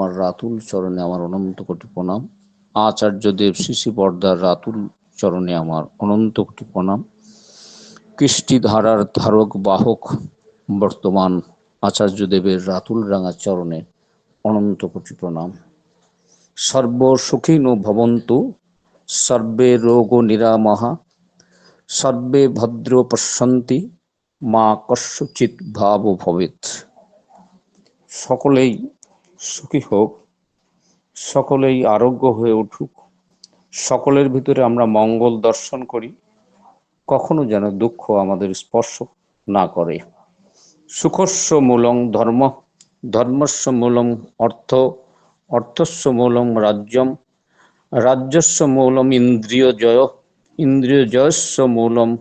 আমার রাতুল চরণে আমার অনন্ত কোটি প্রণাম। আচার্যদেব শিশি পর্দার রাতুল চরণে আমার অনন্ত কোটি প্রণাম। কৃষ্টি ধারার ধারক বাহক বর্তমান আচার্যদেবের রাতুল রাঙা চরণে অনন্ত কোটি প্রণাম। সর্ব সুখীন ভবন্তু, সর্বে রোগ নিরামহা, সর্বে ভদ্র পশ্যন্তি, মা কস্যচিৎ ভাব ভবেত সকলেই সুখী হোক, সকলেই আরোগ্য হয়ে উঠুক, সকলের ভিতরে আমরা মঙ্গল দর্শন করি, কখনো যেন দুঃখ আমাদের স্পর্শ না করে। সুখস্য মূলং ধর্ম, ধর্মস্য মূলং অর্থ, অর্থস্য মূলং রাজ্যম, রাজ্যস্য মূলম ইন্দ্রিয় জয়, ইন্দ্রিয় জয়স্য মূলম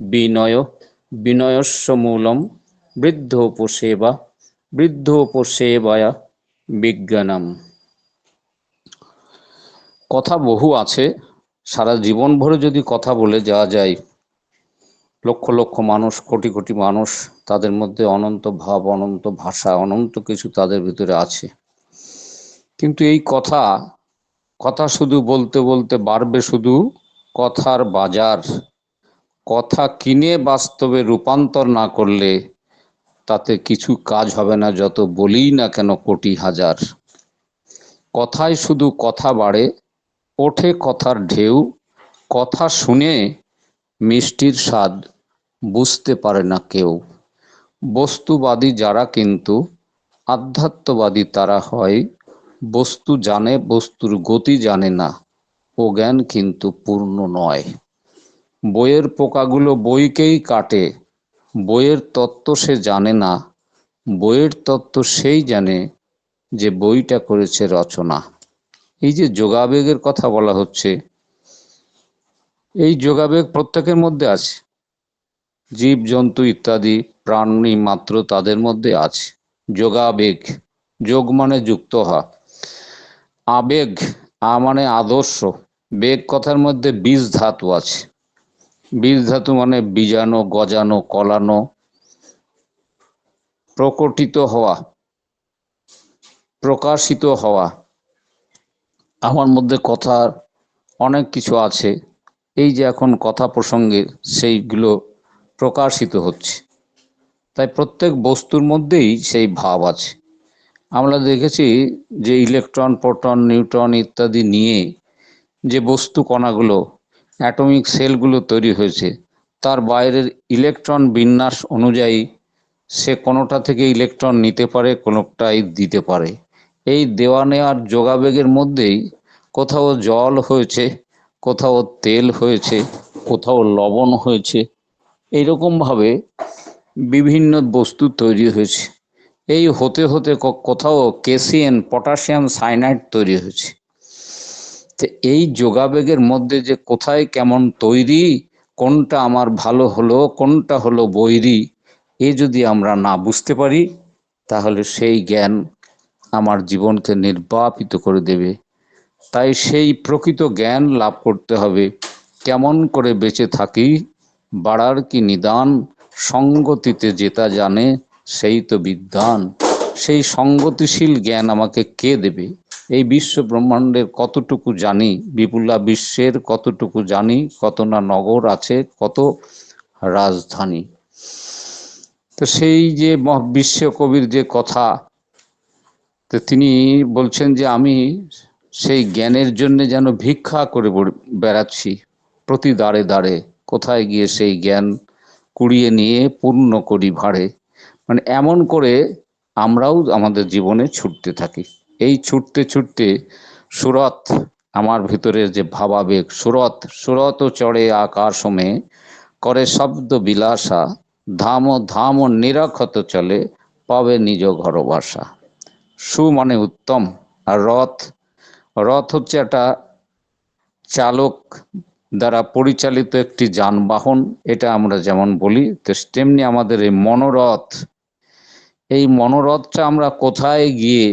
বিনয়, বিনয়স্য মূলম বৃদ্ধ উপসেবা বৃদ্ধ বৃদ্ধোপসেবায়া বিজ্ঞানম। কথা বহু আছে, সারা জীবন ভরে যদি কথা বলে যাওয়া যায়, লক্ষ লক্ষ মানুষ, কোটি কোটি মানুষ, তাদের মধ্যে অনন্ত ভাব, অনন্ত ভাষা, অনন্ত কিছু তাদের ভিতরে আছে। কিন্তু এই কথা কথা শুধু বলতে বলতে বাড়বে শুধু কথার বাজার। কথা কিনে বাস্তবে রূপান্তর না করলে তাতে কিছু কাজ হবে না, যত বলি না কেন কোটি হাজার। কথায় শুধু কথা বাড়ে, ওঠে কথার ঢেউ, কথা শুনে মিষ্টির স্বাদ বুঝতে পারে না কেউ। বস্তুবাদী যারা কিন্তু, আধ্যাত্মবাদী তারা হয়, বস্তু জানে, বস্তুর গতি জানে না, ও জ্ঞান কিন্তু পূর্ণ নয়। বইয়ের পোকাগুলো বইকেই কাটে বইয়ের তত্ত্ব সে জানে না, বইয়ের তত্ত্ব সেই জানে যে বইটা করেছে রচনা। এই যে যোগাবেগের কথা বলা হচ্ছে, এই যোগাবেগ প্রত্যেকের মধ্যে আছে। জীব, জন্তু ইত্যাদি, প্রাণী মাত্র তাদের মধ্যে আছে। যোগাবেগ, যোগ মানে যুক্ত হওয়া। আবেগ, আ মানে আদর্শ। বেগ কথার মধ্যে বীজ ধাতু আছে। বীজ ধাতু মানে বীজানো গজানো কলানো প্রকটিত হওয়া, প্রকাশিত হওয়া। আমার মধ্যে কথার অনেক কিছু আছে। এই যে এখন কথা প্রসঙ্গে সেইগুলো প্রকাশিত হচ্ছে। তাই প্রত্যেক বস্তুর মধ্যেই সেই ভাব আছে। আমরা দেখেছি যে ইলেকট্রন, প্রোটন, নিউট্রন ইত্যাদি নিয়ে যে বস্তু কণাগুলো অ্যাটমিক সেলগুলো তৈরি হয়েছে। তার বাইরের ইলেকট্রন বিন্যাস অনুযায়ী সে কোনোটা থেকে ইলেকট্রন নিতে পারে, কোনোটাই দিতে পারে। এই দেওয়া নেওয়ার যোগাবেগের মধ্যেই কোথাও জল হয়েছে, কোথাও তেল হয়েছে, কোথাও লবণ হয়েছে, এইরকমভাবে বিভিন্ন বস্তু তৈরি হয়েছে। এই হতে হতে কোথাও কেসিয়ান পটাশিয়াম সাইনাইড তৈরি হয়েছে। এই যোগাবেগের মধ্যে যে কোথায় কেমন তৈরি, কোনটা আমার ভালো হলো, কোনটা হলো বৈরি, এ যদি আমরা না বুঝতে পারি, তাহলে সেই জ্ঞান আমার জীবনকে নির্বাপিত করে দেবে। তাই সেই প্রকৃত জ্ঞান লাভ করতে হবে। কেমন করে বেঁচে থাকি, বাড়ার কি নিদান, সঙ্গতিতে যেটা জানে, সেই তো বিদ্যান। সেই সঙ্গতিশীল জ্ঞান আমাকে কে দেবে? এই বিশ্ব ব্রহ্মাণ্ডের কতটুকু জানি, বিপুলা বিশ্বের কতটুকু জানি, কত না নগর আছে, কত রাজধানী। তো সেই যে বিশ্ব কবির যে কথা, তো তিনি বলছেন যে আমি সেই জ্ঞানের জন্য যেন ভিক্ষা করে বেড়াচ্ছি, প্রতি দাঁড়ে দাঁড়ে কোথায় গিয়ে সেই জ্ঞান কুড়িয়ে নিয়ে পূর্ণ করি ভাড়ে। মানে এমন করে আমরাও আমাদের জীবনে ছুটতে থাকি। এই ছুটতে ছুটতে সুরত আমার ভিতরের যে ভাবাবেগ সুরত সুরত চড়ে আকাশমে, করে শব্দ বিলাসা, ধাম ধাম নিরাক্ষত চলে, পাবে নিজ ঘর বাসা সু মানে উত্তম, আর রথ রথ হচ্ছে একটা চালক দ্বারা পরিচালিত একটি যানবাহন, এটা আমরা যেমন বলি তো তেমনি আমাদের এই মনোরথ, এই মনোরথটা আমরা কোথায় গিয়ে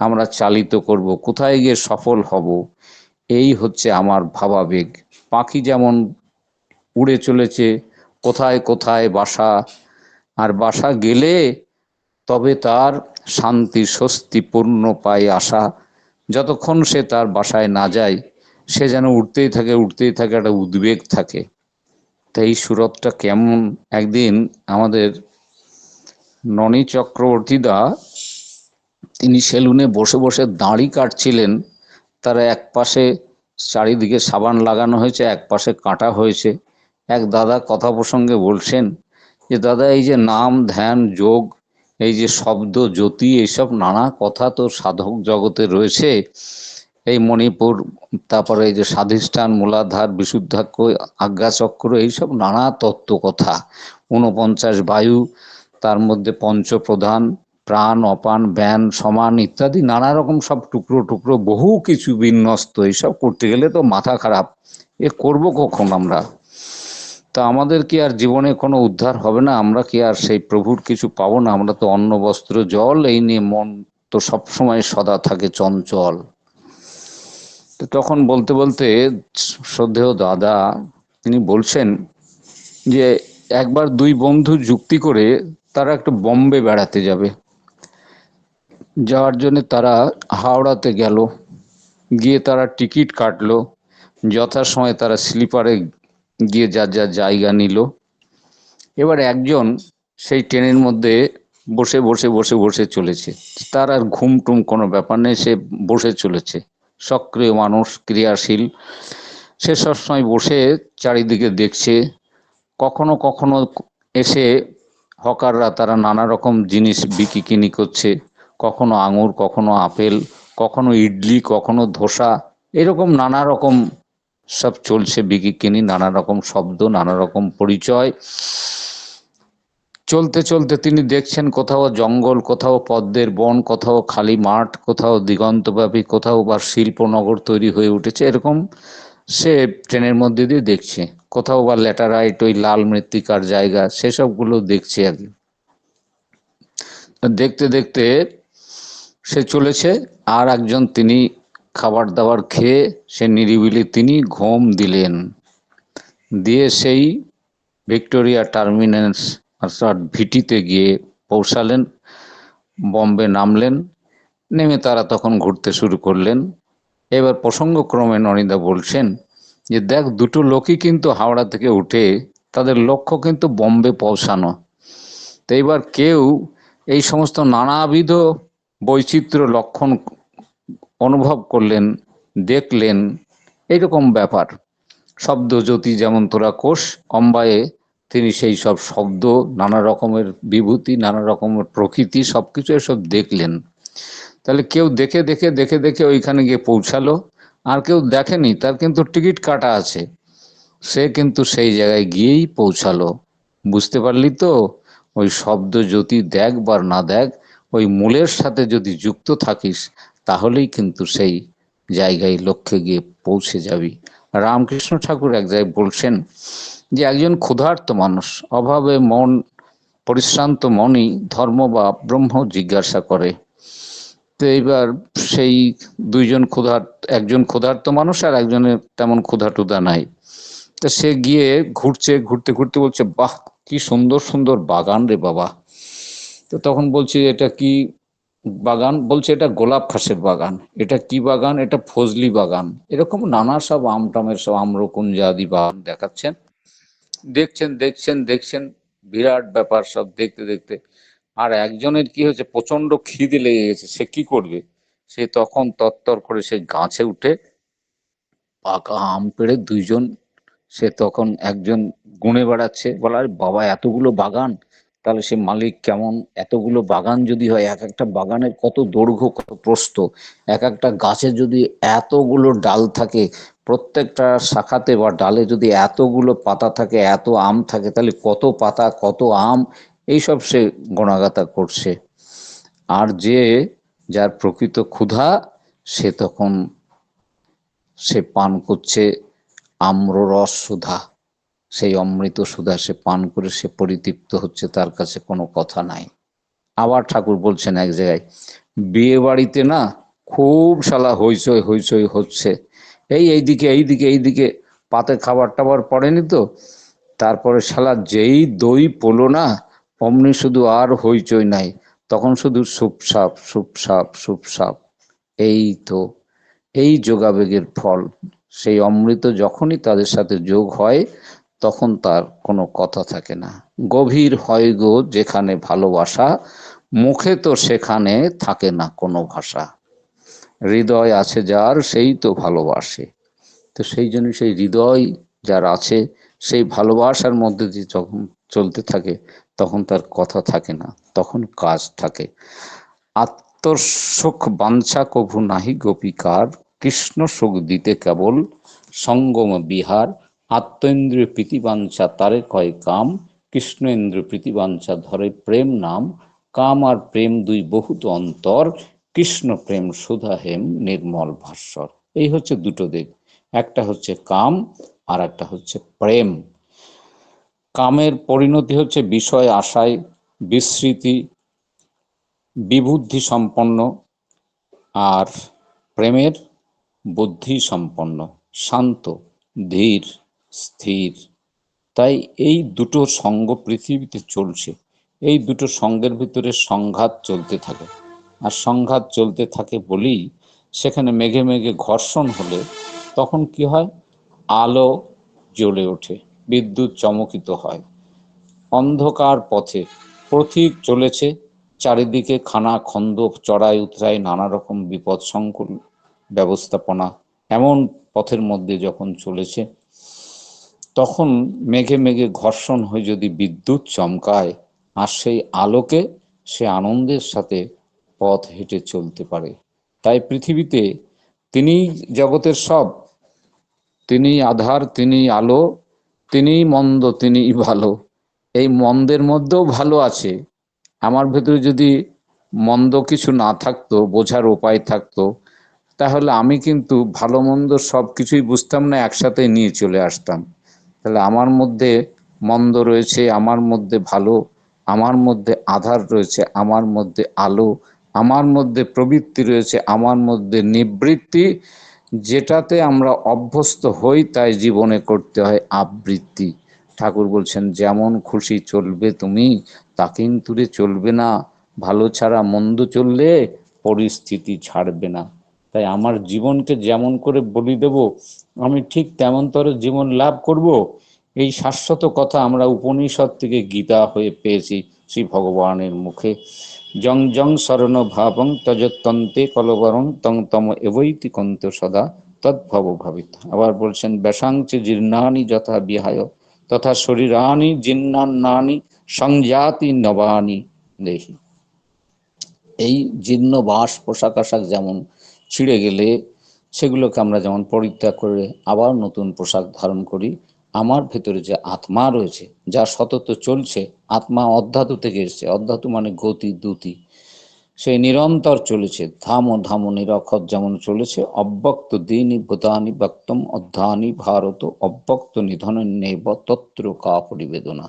আমরা চালিত করব, কোথায় গিয়ে সফল হব, এই হচ্ছে আমার ভাবাবেগ। পাখি যেমন উড়ে চলেছে, কোথায় কোথায় বাসা, আর বাসা গেলে তবে তার শান্তি স্বস্তি পূর্ণ পায় আশা। যতক্ষণ সে তার বাসায় না যায়, সে যেন উঠতেই থাকে উঠতেই থাকে, একটা উদ্বেগ থাকে। তাই এই সুরতটা কেমন? একদিন আমাদের ননী চক্রবর্তী দা তিনি সেলুনে বসে বসে দাঁড়ি কাটছিলেন। তার এক পাশে চারিদিকে সাবান লাগানো হয়েছে, এক পাশে কাটা হয়েছে। এক দাদা কথা প্রসঙ্গে বলছেন যে, দাদা, এই যে নাম, ধ্যান, যোগ, এই যে শব্দ, জ্যোতি, এইসব নানা কথা তো সাধক জগতে রয়েছে। এই মণিপুর, তারপরে এই যে স্বাধিষ্ঠান, মূলাধার, বিশুদ্ধাক্ষ, আজ্ঞাচক্র, এইসব নানা তত্ত্ব কথা ঊনপঞ্চাশ বায়ু, তার মধ্যে পঞ্চ প্রধান প্রাণ, অপান, ব্যান, সমান ইত্যাদি নানা রকম সব টুকরো টুকরো, বহু কিছু বিন্যস্ত এইসব করতে গেলে তো মাথা খারাপ। এ করব কখন আমরা? তা আমাদের কি আর জীবনে কোনো উদ্ধার হবে না? আমরা কি আর সেই প্রভুর কিছু পাবো না? আমরা তো অন্ন, বস্ত্র, জল, এই নিয়ে মন তো সবসময় সদা থাকে চঞ্চল। তো তখন বলতে বলতে শ্রদ্ধেয় দাদা, তিনি বলছেন যে একবার দুই বন্ধু যুক্তি করে তারা একটু বম্বে বেড়াতে যাবে। যাওয়ার জন্য তারা হাওড়াতে গেল। গিয়ে তারা টিকিট কাটলো। যথাসময়ে তারা স্লিপারে গিয়ে যা যা জায়গা নিল। এবার একজন সেই ট্রেনের মধ্যে বসে বসে বসে বসে চলেছে। তার আর ঘুম টুম কোনো ব্যাপার নেই, সে বসে চলেছে। সক্রিয় মানুষ, ক্রিয়াশীল। সে সবসময় বসে চারিদিকে দেখছে। কখনো কখনো এসে হকাররা তারা নানা রকম জিনিস বিক্রি কিনি করছে। কখনো আঙুর, কখনো আপেল, কখনো ইডলি, কখনো ধোসা, এরকম নানা রকম সব চলছে বিক্রি কিনি নানা রকম শব্দ নানা রকম পরিচয়। চলতে চলতে তিনি দেখছেন কোথাও জঙ্গল, কোথাও পদ্মের বন, কোথাও খালি মাঠ, কোথাও দিগন্তব্যাপী, কোথাও বা শিল্পনগর তৈরি হয়ে উঠেছে, এরকম সে ট্রেনের মধ্যে দিয়ে দেখছে। কোথাও বা ল্যাটারাইট ওই লাল মৃত্তিকার জায়গা, সেসবগুলো দেখছে আর কি দেখতে দেখতে সে চলেছে, আর একজন তিনি খাবার দাবার খেয়ে সে নিরিবিলি তিনি ঘুম দিলেন। দিয়ে সেই ভিক্টোরিয়া টার্মিনাস অর্থাৎ ভিটিতে গিয়ে পৌঁছালেন, বম্বে নামলেন, নেমে তারা তখন ঘুরতে শুরু করলেন। এবার প্রসঙ্গক্রমে ননিদা বলছেন যে, দেখ, দুটো লোকই কিন্তু হাওড়া থেকে উঠে তাদের লক্ষ্য কিন্তু বম্বে পৌঁছানো। তো এবার কেউ এই সমস্ত নানাবিধ বৈচিত্র্য লক্ষণ অনুভব করলেন, দেখলেন, এরকম ব্যাপার। শব্দ জ্যোতি যেমন তোরা কোষ, অম্বায়ে তিনি সেই সব শব্দ, নানা রকমের বিভূতি, নানা রকমের প্রকৃতি সব কিছু এসব দেখলেন। তাহলে কেউ দেখে দেখে দেখে দেখে ওইখানে গিয়ে পৌঁছালো। আর কেউ দেখেনি, তার কিন্তু টিকিট কাটা আছে। সে কিন্তু সেই জায়গায় গিয়েই পৌঁছালো। বুঝতে পারলি তো? ওই শব্দ জ্যোতি দেখ বা না দেখ ওই মূলের সাথে যদি যুক্ত থাকিস, তাহলেই কিন্তু সেই জায়গায় লক্ষ্যে গিয়ে পৌঁছে যাবি। রামকৃষ্ণ ঠাকুর এক জায়গায় বলছেন যে, একজন ক্ষুধার্ত মানুষ, অভাবে মন, পরিশ্রান্ত মনই ধর্ম বা ব্রহ্ম জিজ্ঞাসা করে। তো এইবার সেই দুইজন ক্ষুধার, একজন ক্ষুধার্ত মানুষ আর একজনের তেমন ক্ষুধা টুধা নাই। তো সে গিয়ে ঘুরছে, ঘুরতে ঘুরতে বলছে, বাহ, কি সুন্দর সুন্দর বাগান রে বাবা। তো তখন বলছি, এটা কি বাগান? বলছে, এটা গোলাপ খাসের বাগান। এটা কি বাগান? এটা ফজলি বাগান। এরকম নানা সব আম আমটামের সব আম্রকুঞ্জ আদি বাগান দেখাচ্ছেন। দেখছেন দেখছেন দেখছেন, বিরাট ব্যাপার সব দেখতে দেখতে। আর একজনের কি হয়েছে প্রচণ্ড খিদে লেগে গেছে, সে কি করবে? সে তখন তত্তর করে সে গাছে উঠে পাকা আম পেড়ে দুইজন, সে তখন একজন গুনে বেড়াচ্ছে। বলার বাবা, এতগুলো বাগান তাহলে সে মালিক কেমন? এতগুলো বাগান যদি হয়, এক একটা বাগানের কত দৈর্ঘ্য, কত প্রস্ত এক একটা গাছে যদি এতগুলো ডাল থাকে, প্রত্যেকটা শাখাতে বা ডালে যদি এতগুলো পাতা থাকে, এত আম থাকে, তাহলে কত পাতা, কত আম? এইসব সে গণাগাতা করছে। আর যে যার প্রকৃত ক্ষুধা, সে তখন সে পান করছে আম্ররস সুধা। সেই অমৃত সুধা সে পান করে সে পরিতৃপ্ত হচ্ছে, তার কাছে কোনো কথা নাই। আবার ঠাকুর বলছেন এক জায়গায়, বিয়ে বাড়িতে না খুব শালা হইচই হইচই হচ্ছে। এই এইদিকে এইদিকে এইদিকে পাতে খাবার টাবার পড়েনি তো? তারপরে শালা যেই দই পোলো না, অমনি শুধু আর হইচই নাই। তখন শুধু সুপসাপ সুপসাপ সুপসাপ এই তো, এই যোগাবেগের ফল। সেই অমৃত যখনই তাদের সাথে যোগ হয় তখন তার কোনো কথা থাকে না। গভীর হয় গো যেখানে ভালোবাসা, মুখে তো সেখানে থাকে না কোনো ভাষা। হৃদয় আছে যার, সেই তো ভালোবাসে। তো সেই জন্য সেই হৃদয় যার আছে, সেই ভালোবাসার মধ্যে দিয়ে যখন চলতে থাকে, তখন তার কথা থাকে না, তখন কাজ থাকে। আত্মসুখ বাঞ্ছা কভু নাহি গোপিকার কৃষ্ণ সুখ দিতে কেবল সঙ্গম বিহার। আত্মেন্দ্রিয় প্রীতিবাঞ্ছা তারে কয় কাম কৃষ্ণ ইন্দ্র প্রীতিবাঞ্ছা ধরে প্রেম নাম, কাম আর প্রেম দুই বহুত অন্তর, কৃষ্ণ প্রেম সুধা হেম নির্মল ভাস্বর। এই হচ্ছে দুটো দিক। একটা হচ্ছে কাম, আর একটা হচ্ছে প্রেম। কামের পরিণতি হচ্ছে বিষয়, আশায় বিস্মৃতি বিবুদ্ধি সম্পন্ন আর প্রেমের বুদ্ধি সম্পন্ন শান্ত, ধীর। স্থির। তাই এই দুটো সঙ্গ পৃথিবীতে চলছে। এই দুটো সঙ্গের ভিতরে সংঘাত চলতে থাকে। আর সংঘাত চলতে থাকে বলেই সেখানে মেঘে মেঘে ঘর্ষণ হলে তখন কি হয়? আলো জ্বলে ওঠে, বিদ্যুৎ চমকিত হয়। অন্ধকার পথে প্রতীক চলেছে, চারিদিকে খানা খন্দ, চড়াই উতরাই নানা রকম বিপদ সংকুল ব্যবস্থাপনা। এমন পথের মধ্যে যখন চলেছে তখন মেঘে মেঘে ঘর্ষণ হয়ে যদি বিদ্যুৎ চমকায়, আর সেই আলোকে সে আনন্দের সাথে পথ হেঁটে চলতে পারে। তাই পৃথিবীতে তিনি জগতের সব। তিনি আধার তিনি আলো তিনি মন্দ তিনি ভালো। এই মন্দের মধ্যেও ভালো আছে। আমার ভেতরে যদি মন্দ কিছু না থাকতো, বোঝার উপায় থাকতো, তাহলে আমি কিন্তু ভালো, মন্দ সব কিছুই বুঝতাম না একসাথে নিয়ে চলে আসতাম। তাহলে আমার মধ্যে মন্দ রয়েছে, আমার মধ্যে ভালো, আমার মধ্যে আধার রয়েছে, আমার মধ্যে আলো, আমার মধ্যে প্রবৃত্তি রয়েছে, আমার মধ্যে নিবৃত্তি, যেটাতে আমরা অভ্যস্ত হই তাই জীবনে করতে হয় আবৃত্তি। ঠাকুর বলছেন, যেমন খুশি চলবে তুমি, তা কিন্তু চলবে না। ভালো ছাড়া মন্দ চললে পরিস্থিতি ছাড়বে না। তাই আমার জীবনকে যেমন করে বলি দেব আমি ঠিক তেমন তরে জীবন লাভ করব? এই শাশ্বত কথা আমরা উপনিষদ থেকে গীতা হয়ে পেয়েছি শ্রী ভগবানের মুখে। জং জং শরণ ভাবং তজতন্তে কলবরং তং তম এবৈতি কন্ত সদা তদ্ভব ভাবিত। আবার বলছেন বেশাংচে জীর্ণানি যথা বিহায়, তথা শরীরানি জিন্নান্নানি সংজাতি নবানি দেখি এই জীর্ণ বাস পোশাক আশাক যেমন ছিঁড়ে গেলে সেগুলোকে আমরা যেমন পরিত্যাগ করে আবার নতুন পোশাক ধারণ করি, আমার ভেতরে যে আত্মা রয়েছে, যা সতত চলছে, আত্মা অধ্যাতু থেকে এসছে। অধ্যাতু মানে গতি, দ্যুতি। সেই নিরন্তর চলেছে, ধাম ধাম নিরক্ষর যেমন চলেছে, অব্যক্ত দিনী ভূতানি ব্যক্তম অধ্যানি ভারত, অব্যক্ত নিধন নেব তত্র কা পরিবেদনা।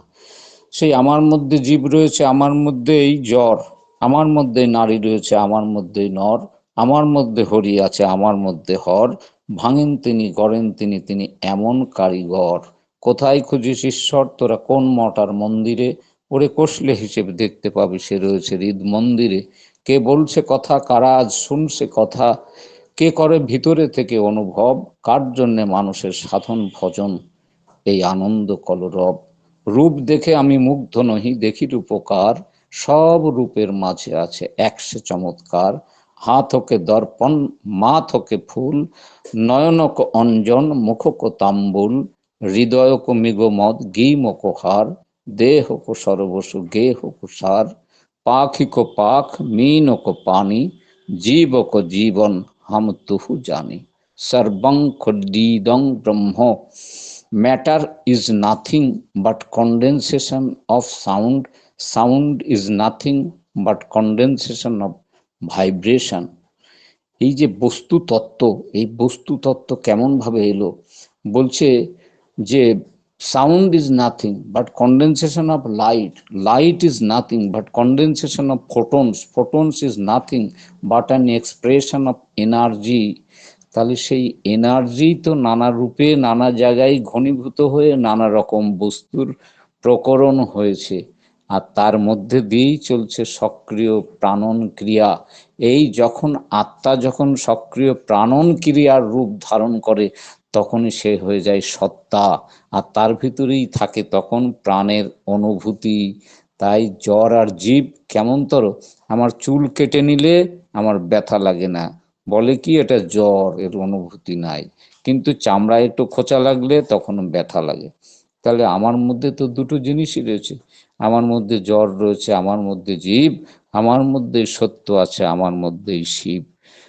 সেই আমার মধ্যে জীব রয়েছে, আমার মধ্যে এই জ্বর, আমার মধ্যে নারী রয়েছে, আমার মধ্যে নর আমার মধ্যে হরি আছে, আমার মধ্যে হর। ভাঙেন তিনি, গড়েন তিনি তিনি এমন কারিগর। কোথায় খুঁজিস ঈশ্বর? তোরা কোন মটার মন্দিরে? ওরে কষলে হিসেবে দেখতে পাবি সে রয়েছে হৃদ মন্দিরে। কে বলছে কথা, কারা আজ শুনছে কথা? কে করে ভিতরে থেকে অনুভব? কার জন্যে মানুষের সাধন ভজন? এই আনন্দ কলরব। রূপ দেখে আমি মুগ্ধ নহি, দেখি রূপকার। সব রূপের মাঝে আছে একশে চমৎকার। হাত হোকে দর্পণ মাথ হোকে ফুল, নয়নক অঞ্জন, মুখক তাম্বুল, হৃদয়ক মিগমদ, গিমক হার, দেহক সর্বসু গেহক সার, পাখিক পাখ মীনক পানি, জীবক জীবন হাম তুহু জানি। সর্বং খুদ্দিদং ব্রহ্ম। Matter is nothing but condensation of sound. Sound is nothing but condensation of vibration. এই যে বস্তু তত্ত্ব, এই বস্তু তত্ত্ব কেমন ভাবে এলো? বলছে যে, sound is nothing, but condensation of light light is nothing, but condensation of photons photons is nothing, but an expression of energy. তাহলে সেই এনার্জি তো নানা রূপে, নানা জায়গায় ঘনীভূত হয়ে নানা রকম বস্তুর প্রকরণ হয়েছে। আর তার মধ্যে দিয়েই চলছে সক্রিয় প্রাণন ক্রিয়া। এই যখন আত্মা যখন সক্রিয় প্রাণন ক্রিয়ার রূপ ধারণ করে, তখনই সে হয়ে যায় সত্তা। আর তার ভিতরেই থাকে তখন প্রাণের অনুভূতি। তাই জ্বর আর জীব কেমনতর আমার চুল কেটে নিলে আমার ব্যথা লাগে না। বলে কি এটা জ্বর, এর অনুভূতি নাই। কিন্তু চামড়ায় একটু খোঁচা লাগলে তখন ব্যথা লাগে। তাহলে আমার মধ্যে তো দুটো জিনিসই রয়েছে। আমার মধ্যে জ্বর রয়েছে, আমার মধ্যে জীব, আমার মধ্যে সত্য আছে, আমার মধ্যেই শিব।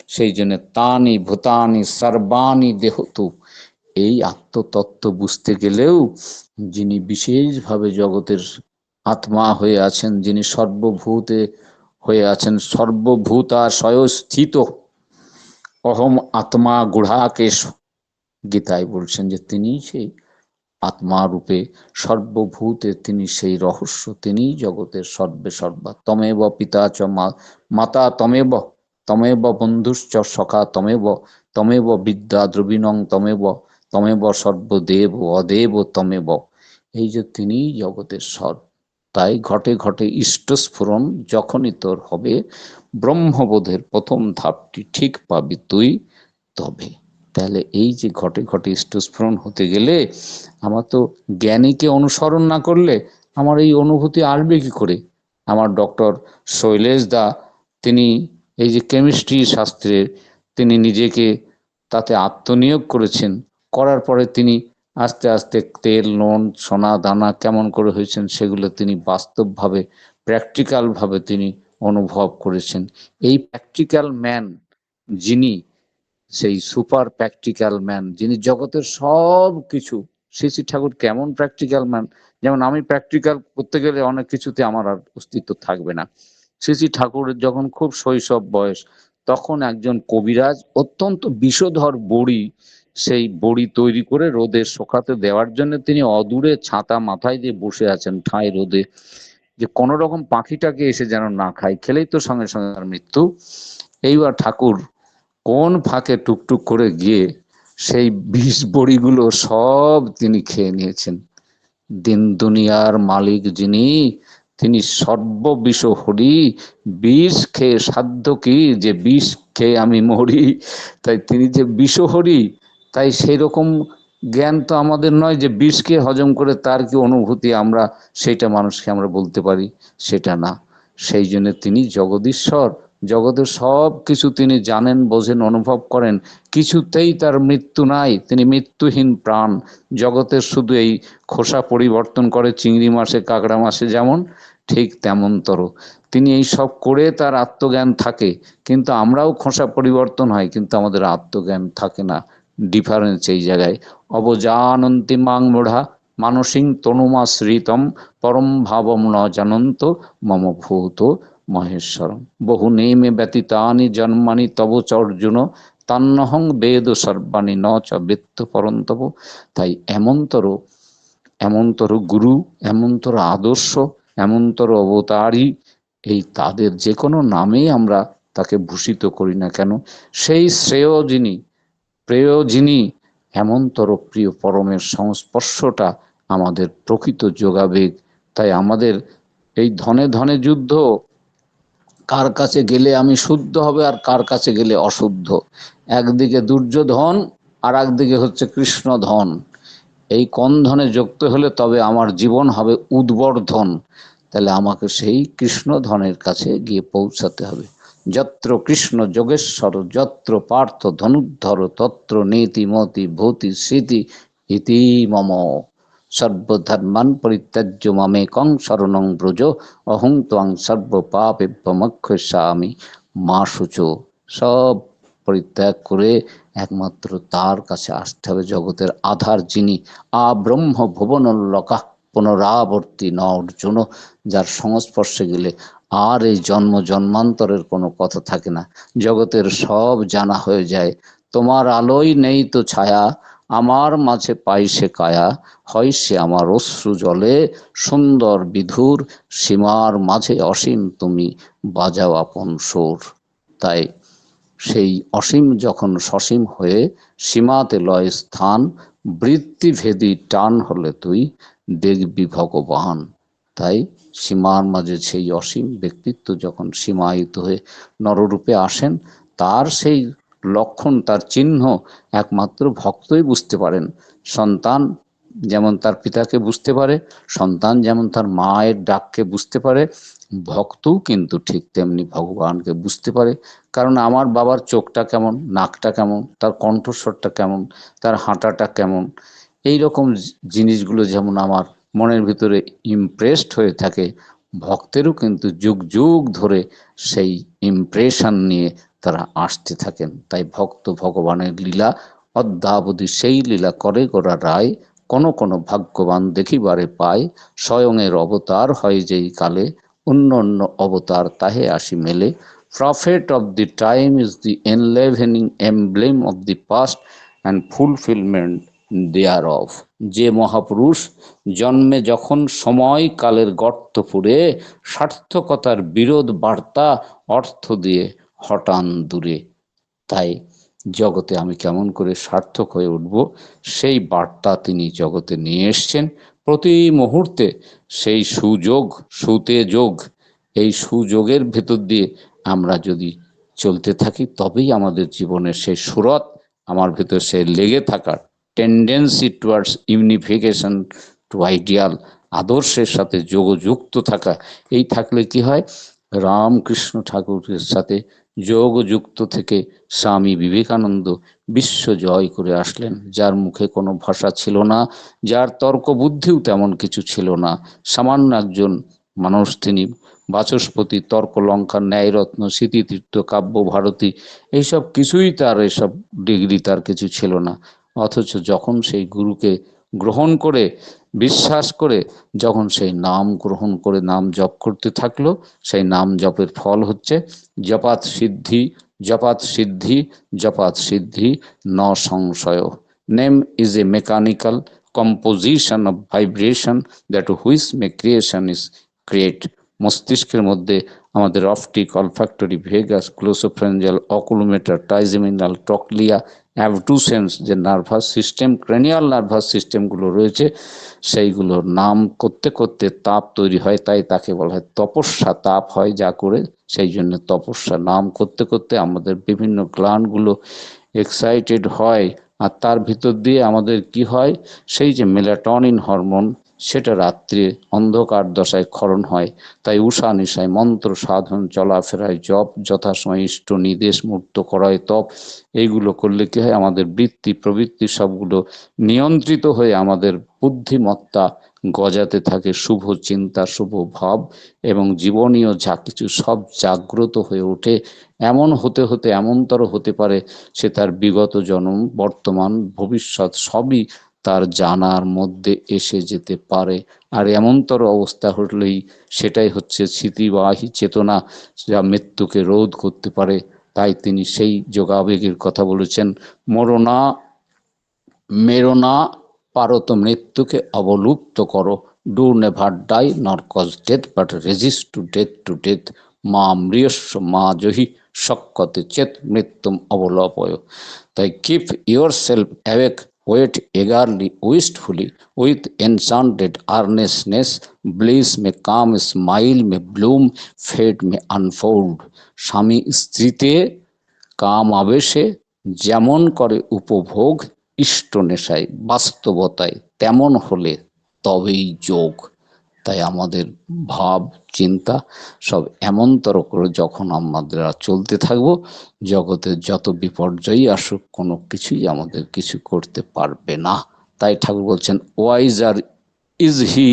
সেই জন্য তানি ভূতানি সর্বাণী দেহতু। এই আত্মতত্ত্ব বুঝতে গেলেও যিনি বিশেষভাবে জগতের আত্মা হয়ে আছেন, যিনি সর্বভূতে হয়ে আছেন, সর্বভূতা স্বয়স্থিত, অহম আত্মা গুঢ়াকেশ। গীতায় বলছেন যে তিনি সেই আত্মা রূপে সর্বভূতে তিনি সেই রহস্য, তিনি জগতের সর্বে সর্বা। তমেব পিতা চ মাতা তমেব তমেব বন্ধুশ্চ সখা তমেব তমেব বিদ্যা দ্রবিণং তমেব তমেব সর্বদেব, অদেব তমেব। এই যে তিনি জগতের সর্ব, তাই ঘটে ঘটে ইষ্টস্ফুরণ যখনই তোর হবে, ব্রহ্মবোধের প্রথম ধাপটি ঠিক পাবি তুই তবে। তাহলে এই যে ঘটে ঘটে ইষ্টস্ফুরণ হতে গেলে আমার তো জ্ঞানীকে অনুসরণ না করলে আমার এই অনুভূতি আসবে কি করে? আমার ডক্টর শৈলেশ দা, তিনি এই যে কেমিস্ট্রি শাস্ত্রের তিনি নিজেকে তাতে আত্মনিয়োগ করেছেন। করার পরে তিনি আস্তে আস্তে তেল, নুন, সোনা, দানা কেমন করে হয়েছেন সেগুলো তিনি বাস্তবভাবে প্র্যাকটিক্যালভাবে তিনি অনুভব করেছেন। এই প্র্যাকটিক্যাল ম্যান যিনি সেই সুপার প্র্যাকটিক্যাল ম্যান, যিনি জগতের সব কিছু। শ্রী ঠাকুর কেমন প্র্যাকটিক্যাল ম্যান? যেমন আমি প্র্যাকটিক্যাল করতে গেলে অনেক কিছুতে আমার আর অস্তিত্ব থাকবে না। শ্রী ঠাকুরের যখন খুব শৈশব বয়স, তখন একজন কবিরাজ, অত্যন্ত বিষধর বড়ি, সেই বড়ি তৈরি করে রোদে শোকাতে দেওয়ার জন্য তিনি অদূরে ছাতা মাথায় দিয়ে বসে আছেন ঠাঁই রোদে। যে কোনো রকম পাখিটাকে এসে যেন না খায়, খেলেই তো সঙ্গে সঙ্গে মৃত্যু। এইবার ঠাকুর কোন ফাঁকে টুকটুক করে গিয়ে সেই বিষ বড়িগুলো সব তিনি খেয়ে নিয়েছেন। দিন দুনিয়ার মালিক যিনি, তিনি সর্ববিষ হরি। বিষ খেয়ে সাধ্য কি যে বিষ খেয়ে আমি মরি? তাই তিনি যে বিষহরি তাই সেই রকম জ্ঞান তো আমাদের নয় যে বিষকে হজম করে তার কি অনুভূতি আমরা, সেটা মানুষকে আমরা বলতে পারি, সেটা না। সেই জন্য তিনি জগদীশ্বর জগতের সব কিছু তিনি জানেন, বোঝেন, অনুভব করেন। কিছুতেই তার মৃত্যু নাই, তিনি মৃত্যুহীন প্রাণ। জগতের শুধু এই খোসা পরিবর্তন করে চিংড়ি মাসে কাঁকড়া মাসে যেমন, ঠিক তেমনতর তিনি এই সব করে তার আত্মজ্ঞান থাকে, কিন্তু আমরাও খোসা পরিবর্তন হয়, কিন্তু আমাদের আত্মজ্ঞান থাকে না। ডিফারেন্স এই জায়গায়। অবজানন্তি মাং মূঢ়া, মানসিং তনুমাশ্রিতম, পরম ভাবম ন জানন্ত, মম ভূত। মহেশ্বরম বহু নেমে ব্যতীতানি জন্মানি তব চর্জুন, তান্নহং বেদ সর্বাণী ন চ বৃত্ত পরন্তব। তাই এমনতর এমনতর গুরু, এমনতর আদর্শ, এমনতর অবতারই এই তাদের যে কোনো নামেই আমরা তাকে ভূষিত করি না কেন? সেই শ্রেয় যিনি, প্রেয় যিনি, এমনতর প্রিয় পরমের সংস্পর্শটা আমাদের প্রকৃত যোগাবেগ। তাই আমাদের এই ধনে ধনে যুদ্ধ কার কাছে গেলে আমি শুদ্ধ হবে আর কার কাছে গেলে অশুদ্ধ? একদিকে দুর্যোধন আর একদিকে হচ্ছে কৃষ্ণ ধন এই কোন ধনে যুক্ত হলে তবে আমার জীবন হবে উদ্বর্ধন। তাহলে আমাকে সেই কৃষ্ণ ধনের কাছে গিয়ে পৌঁছাতে হবে। যত্র কৃষ্ণ যোগেশ্বর, যত্র পার্থ ধনুদ্ধর তত্র নীতিমতি ভূতি স্মৃতি ইতি মম। সর্বধর্মান পরিত্যাজ্য মামে কং শরণং ব্রজ অহং ত্বং সর্ব পাপেভ্যমক্ষামি মা সূচ। সব পরিত্যাগ করে একমাত্র তার কাছে আসতে হবে জগতের আধার যিনি আ ব্রহ্ম ভুবনল্লকা পুনরাবর্তী ন অর্জুন। যার সংস্পর্শে গেলে আর এই জন্ম জন্মান্তরের কোনো কথা থাকে না। জগতের সব জানা হয়ে যায়। তোমার আলোই নেই তো ছায়া। আমার মাঝে পাই সে কায়া, হয় সে আমার অশ্রু জলে। সুন্দর বিধুর সীমার মাঝে অসীম তুমি, বাজাও আপন সুর। তাই সেই অসীম যখন সসীম হয়ে সীমাতে লয় স্থান, বৃত্তিভেদী টান হলে তুই দেখবি ভগবান। তাই সীমার মাঝে সেই অসীম ব্যক্তিত্ব যখন সীমায়িত হয়ে নররূপে আসেন, তার সেই লক্ষণ, তার চিহ্ন একমাত্র ভক্তই বুঝতে পারেন। সন্তান যেমন তার পিতাকে বুঝতে পারে, সন্তান যেমন তার মায়ের ডাককে বুঝতে পারে, ভক্তও কিন্তু ঠিক তেমনি ভগবানকে বুঝতে পারে। কারণ আমার বাবার চোখটা কেমন, নাকটা কেমন, তার কণ্ঠস্বরটা কেমন, তার হাঁটাটা কেমন, এই রকম জিনিসগুলো যেমন আমার মনের ভিতরে ইমপ্রেসড হয়ে থাকে, ভক্তেরও কিন্তু যুগ যুগ ধরে সেই ইমপ্রেশন নিয়ে তারা আসতে থাকেন। তাই ভক্ত ভগবানের লীলা, অদ্যাবধি সেই লীলা করে গোড়া রায়। কোন কোন ভাগ্যবান দেখিবারে পায়। স্বয়ংয়ের অবতার হয় যেই কালে অন্য অন্য অবতার তাহে আসি মেলে। Prophet of the time is the enlivening emblem of the past and fulfilment thereof যে মহাপুরুষ জন্মে যখন সময় কালের গর্ত পুরে সার্থকতার বিরোধ বার্তা অর্থ দিয়ে হটান দূরে। তাই জগতে আমি কেমন করে সার্থক হয়ে উঠব, সেই বার্তা তিনি জগতে নিয়ে এসছেন। প্রতি মুহূর্তে সেই সুযোগ, সুতে যোগ, এই সুযোগের ভেতর দিয়ে আমরা যদি চলতে থাকি, তবেই আমাদের জীবনের সেই সুরত, আমার ভেতর সে লেগে থাকার tendency towards unification to ideal আদর্শের সাথে যোগযুক্ত থাকা, এই থাকলে কি হয়? রামকৃষ্ণ ঠাকুরের সাথে যোগযুক্ত থেকে স্বামী বিবেকানন্দ বিশ্ব জয় করে আসলেন। যার মুখে কোনো ভাষা ছিল না, যার তর্ক বুদ্ধিও তেমন কিছু ছিল না। সামান্য একজন মানুষ তিনি, বাচস্পতি তর্ক লঙ্কা ন্যায়রত্ন, স্মৃতিতীর্থ কাব্য ভারতী এইসব কিছুই তার এসব ডিগ্রি তার কিছু ছিল না। অথচ যখন সেই গুরুকে গ্রহণ করে বিশ্বাস করে যখন সেই নাম গ্রহণ করে নাম জপ করতে থাকল, সেই নাম জপের ফল হচ্ছে জপাত সিদ্ধি জপাত সিদ্ধি জপাত সিদ্ধি, ন সংশয়। Name is a mechanical composition of vibration that which may creation is create মস্তিষ্কের মধ্যে আমাদের optic olfactory vagus glossopharyngeal oculomotor trigeminal trochlear abducens যে নার্ভাস সিস্টেম ক্রেনিয়াল নার্ভাস সিস্টেমগুলো রয়েছে সেইগুলোর নাম করতে করতে তাপ তৈরি হয়, তাই তাকে বলা হয় তপস্যা তাপ হয় যা করে সেই জন্য তপস্যা নাম করতে করতে আমাদের বিভিন্ন গ্লানগুলো এক্সাইটেড হয়। আর তার ভিতর দিয়ে আমাদের কি হয়? সেই যে মেলাটনিন হরমোন সেটা রাত্রে অন্ধকার দশায় ক্ষরণ হয়। তাই উষা নিশায় মন্ত্র সাধন, চলাফেরায় জপ, যথাসময় ইষ্ট নির্দেশ মুক্ত করায় তপ। এইগুলো করলে কি হয়? আমাদের বৃত্তি, প্রবৃত্তি সবগুলো নিয়ন্ত্রিত হয়ে আমাদের বুদ্ধিমত্তা গজাতে থাকে। শুভ চিন্তা, শুভ ভাব এবং জীবনীয় যা কিছু সব জাগ্রত হয়ে ওঠে। এমন হতে হতে এমনতর হতে পারে, সে তার বিগত জন্ম, বর্তমান, ভবিষ্যৎ সবই তার জানার মধ্যে এসে যেতে পারে। আর এমনতর অবস্থা হলেই সেটাই হচ্ছে স্মৃতিবাহী চেতনা যা মৃত্যুকে রোধ করতে পারে। তাই তিনি সেই যোগাবেগের কথা বলেছেন, মরণা মেরোনা পারত মৃত্যুকে অবলুপ্ত করো। Do never die nor cause death, but resist to death to death. মা মৃয়স্ব, মা জহি সক্ষতে চেত মৃত্যুম অবলপয়। তাই keep yourself awake wait eagerly, wistfully, with enchanted earnestness, bliss may come, smile may bloom, fate may unfold. স্বামী স্ত্রীতে কাম আবেশে যেমন করে উপভোগ ইষ্ট নেশায় বাস্তবতায় তেমন হলে তবেই যোগ তাই আমাদের ভাব, চিন্তা সব এমনতর করে যখন আমাদের চলতে থাকব জগতের যত বিপর্যয়ই আসুক, কোনো কিছুই আমাদের কিছু করতে পারবে না। তাই ঠাকুর বলছেন wise are is he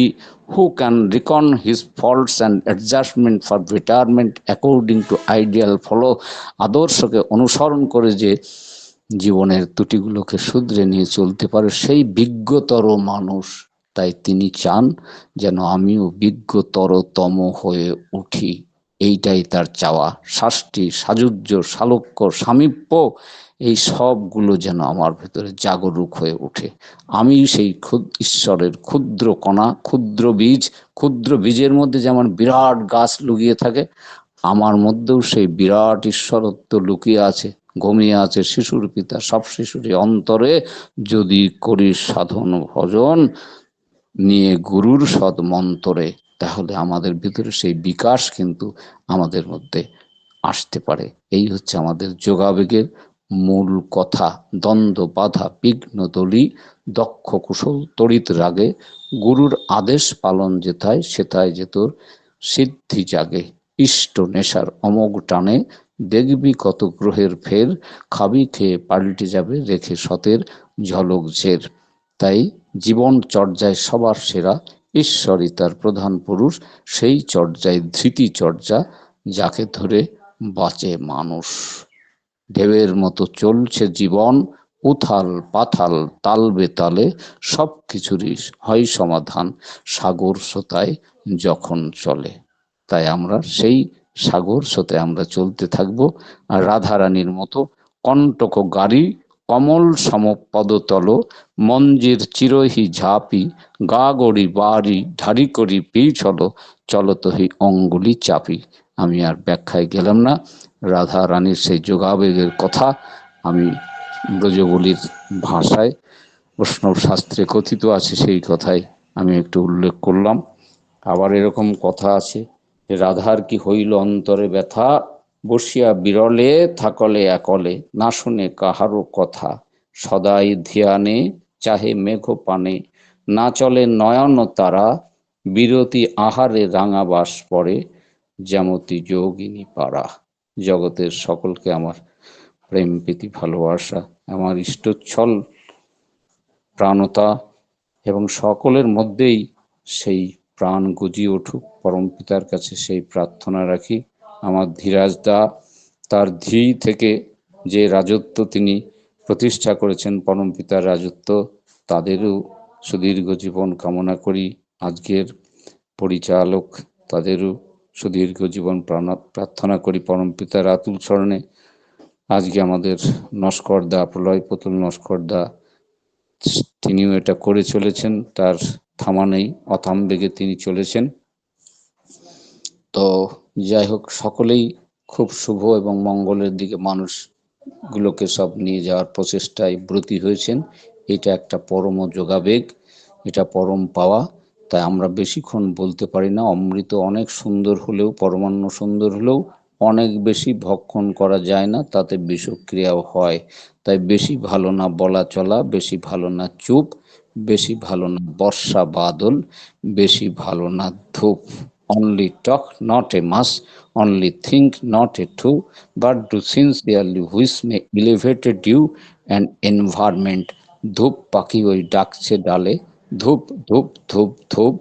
who can reckon his faults and adjustment for betterment according to ideal follow আদর্শকে অনুসরণ করে যে জীবনের ত্রুটিগুলোকে শুধরে নিয়ে চলতে পারে সেই বিজ্ঞতর মানুষ। তাই তিনি চান যেন আমিও বিজ্ঞতরতম হয়ে উঠি। এইটাই তার চাওয়া। শাস্তি সাজুজ্য সালোক্য সামীপ্য, এই সবগুলো যেন আমার ভেতরে জাগরুক হয়ে ওঠে। আমি সেই ঈশ্বরের ক্ষুদ্র কণা, ক্ষুদ্র বীজ, ক্ষুদ্র বীজের মধ্যে যেমন বিরাট গাছ লুকিয়ে থাকে, আমার মধ্যেও সেই বিরাট ঈশ্বরত্ব লুকিয়ে আছে, ঘুমিয়ে আছে শিশুর পিতা, সব শিশুরই অন্তরে। যদি করি সাধন ভজন নিয়ে গুরুর সদ মন্তরে, তাহলে আমাদের ভিতরে সেই বিকাশ কিন্তু আমাদের মধ্যে আসতে পারে। এই হচ্ছে আমাদের যোগাবেগের মূল কথা। দ্বন্দ্ব, বাধা, বিঘ্ন, দলি, দক্ষ, কুশল, তড়িৎ রাগে, গুরুর আদেশ পালন যেথায়, সেথায় যে তোর সিদ্ধি জাগে। ইষ্ট নেশার অমোঘ টানে, দেখবি কত গ্রহের ফের, খাবি খেয়ে পাল্টে যাবে, রেখে সতের ঝলক ঝের। তাই জীবন চর্যায় সবার সেরা, ঈশ্বরই তার প্রধান পুরুষ, সেই চর্যায় ধৃতি চর্যা, যাকে ধরে বাঁচে মানুষ। ঢেউয়ের মতো চলছে জীবন, উথাল পাথাল, তাল বেতালে সব কিছুরই হয় সমাধান, সাগর সোতায় যখন চলে। তাই আমরা সেই সাগর স্রোতে আমরা চলতে থাকব। আর রাধারানীর মতো কণ্টক গাড়ি কমল সমপদতল, মঞ্জির চিরহি ঝাপি, গা গড়ি বাড়ি ধারি করি পিছল চলতহি অঙ্গুলি চাপি। আমি আর ব্যাখ্যায় গেলাম না। রাধা রানীর সেই যোগাবেগের কথা আমি ব্রজবলির ভাষায় বৈষ্ণব শাস্ত্রে কথিত আছে, সেই কথাই আমি একটু উল্লেখ করলাম। আবার এরকম কথা আছে রাধার কি হইল অন্তরে ব্যথা? বসিয়া বিরলে থাকলে একলে, না শুনে কাহারও কথা। সদাই ধ্যানে চাহে মেঘ পানে, না চলে নয়ন তারা, বিরতি আহারে রাঙাবাস পরে যেমতি যোগিনী পাড়া। জগতের সকলকে আমার প্রেম, প্রীতি, ভালোবাসা, আমার ইষ্টচ্ছল প্রাণতা এবং সকলের মধ্যেই সেই প্রাণ গুজিয়ে উঠুক। পরম পিতার কাছে সেই প্রার্থনা রাখি। আমার ধীরাজ দা তার ধী থেকে যে রাজত্ব তিনি প্রতিষ্ঠা করেছেন পরম পিতার রাজত্ব, তাদেরও সুদীর্ঘ জীবন কামনা করি। আজকের পরিচালক তাদেরও সুদীর্ঘ জীবন প্রার্থনা করি। পরম পিতার আতুল চরণে আজকে আমাদের নস্কর দা প্রলয় পুতুল নস্কর দা তিনিও এটা করে চলেছেন। তার থামা নেই, অথাম বেগে তিনি চলেছেন। তো যাই হোক, সকলেই খুব শুভ এবং মঙ্গলের দিকে মানুষগুলোকে সব নিয়ে যাওয়ার প্রচেষ্টায় ব্রতী হয়েছেন। এটা একটা পরম যোগাবেগ, এটা পরম পাওয়া। তাই আমরা বেশিক্ষণ বলতে পারি না, অমৃত অনেক সুন্দর হলেও, পরমান্ন সুন্দর হলেও অনেক বেশি ভক্ষণ করা যায় না, তাতে বিষক্রিয়াও হয়। তাই বেশি ভালো না বলা চলা বেশি ভালো না চুপ, বেশি ভালো না বর্ষা বাদল, বেশি ভালো না ধূপ। Only talk not a much only think not a too but do sincerely which may elevated you and environment ধূপ পাখি ওই ডাকছে ডালে, ধূপ ধূপ ধূপ ধূপ।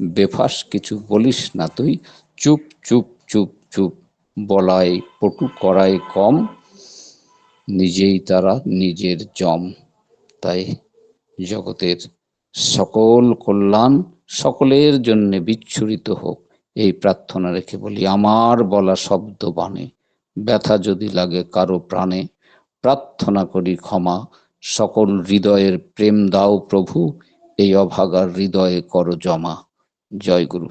বেফাস কিছু বলিস না তুই, চুপ চুপ চুপ চুপ। বলাই পটু করাই কম, নিজেই তারা নিজের জম। তাই জগতের সকল কল্যাণ সকলের জন্য বিচ্ছুরিত হোক। এই প্রার্থনা রেখে বলি, আমার বলা শব্দ বানে ব্যথা যদি লাগে কারও প্রাণে, প্রার্থনা করি ক্ষমা, সকল হৃদয়ের প্রেম দাও প্রভু, এই অভাগার হৃদয়ে কর জমা। জয় গুরু।